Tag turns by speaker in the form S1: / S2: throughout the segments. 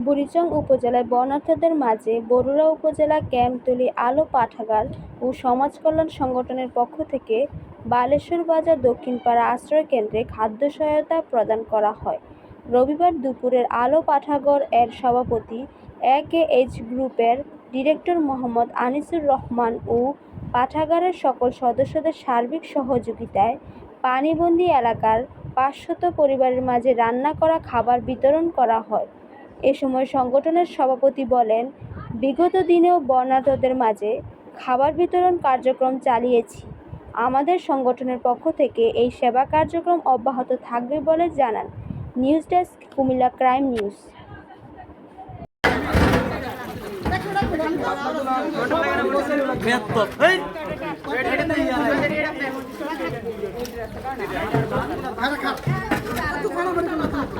S1: বুড়িচং উপজেলায় বর্ণাঢ্যদের মাঝে বরুড়া উপজেলা ক্যাম্পতলী আলো পাঠাগার ও সমাজ কল্যাণ সংগঠনের পক্ষ থেকে বালেশ্বর বাজার দক্ষিণপাড়া আশ্রয়কেন্দ্রে খাদ্য সহায়তা প্রদান করা হয়। রবিবার দুপুরের আলো পাঠাগার এর সভাপতি এ কে এইচ গ্রুপের ডিরেক্টর মোহাম্মদ আনিসুর রহমান ও পাঠাগারের সকল সদস্যদের সার্বিক সহযোগিতায় পানিবন্দী এলাকার পাঁচশত পরিবারের মাঝে রান্না করা খাবার বিতরণ করা হয়। এ সময় সংগঠনের সভাপতি বলেন, বিগত দিনেও বর্ণাঢ্যদের মাঝে খাবার বিতরণ কার্যক্রম চালিয়েছি। আমাদের সংগঠনের পক্ষ থেকে এই সেবা কার্যক্রম অব্যাহত থাকবে বলে জানান news desk, Comilla crime news.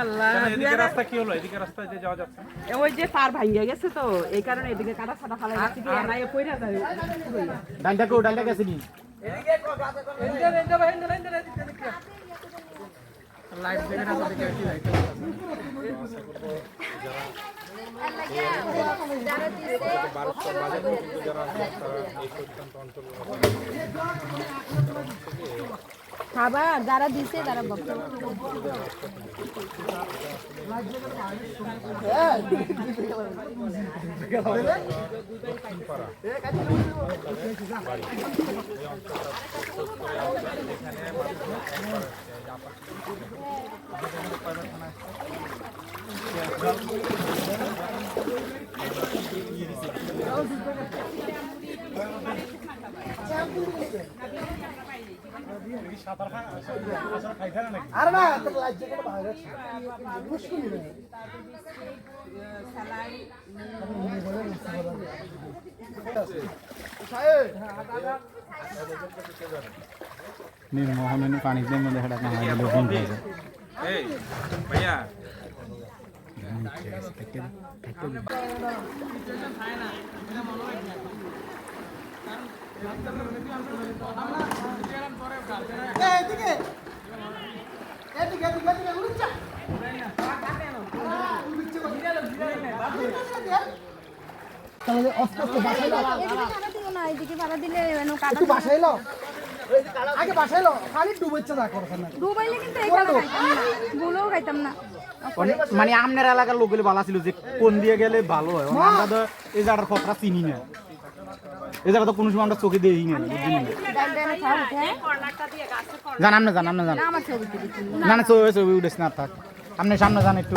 S2: আল্লাহ।
S3: এদিকে রাস্তা কি হলো? এদিকে রাস্তা দিয়ে যাওয়া যাচ্ছে?
S2: ওই যে পার ভাঙ্গিয়া গেছে তো এই কারণে এদিকে কাটা ফাটা ফালা গেছে কি এনায়ে পইরা যায়।
S4: ডান্ডা কো ডান্ডা গেছে নি?
S3: কি যারা
S1: খাবার যারা দিছে তারা বক্তব্য
S4: আরে না তো লাজ্জা করে বাইরে মুশকিল নেই
S5: পানি দিয়ে মধ্যে
S3: এই ভাইয়া
S4: এদিকে এদিকে এদিকে এদিকে উড়ছে তাহলে অস্তে অস্তে বাসাইলো
S1: এদিকে ভাড়া দিলে
S4: একটু বাসাইলো আগে বাসাইলো খালি ডুবেচ্ছে না করছেন না
S1: ডুবাইলে কিন্তু ভুলেও খাইতাম না।
S5: মানে আমনের এলাকার লোকগুলো ভালো ছিল যে কোন দিয়ে গেলে ভালো হয়। আমরা তো এই জায়গার কথা চিনি না। এই জায়গা তো কোনো সময় আমরা চোখে দিই না বুঝলি না? জানাম না জানাম না না না ছবি ছবি উঠেছ না থাক। আপনি সামনে যান একটু।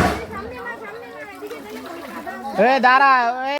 S5: এ দাঁড়া এ
S4: এই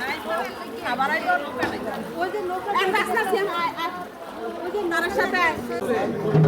S2: নাই
S1: ওই যে লোকটা ওই যে
S4: মানে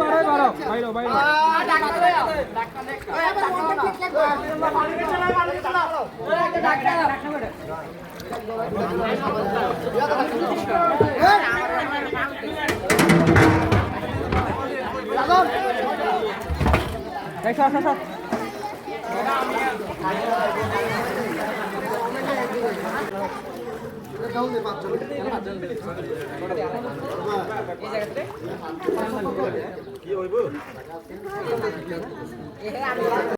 S2: বাইরো বাইরো একশো একশো একশো
S3: কি হইব?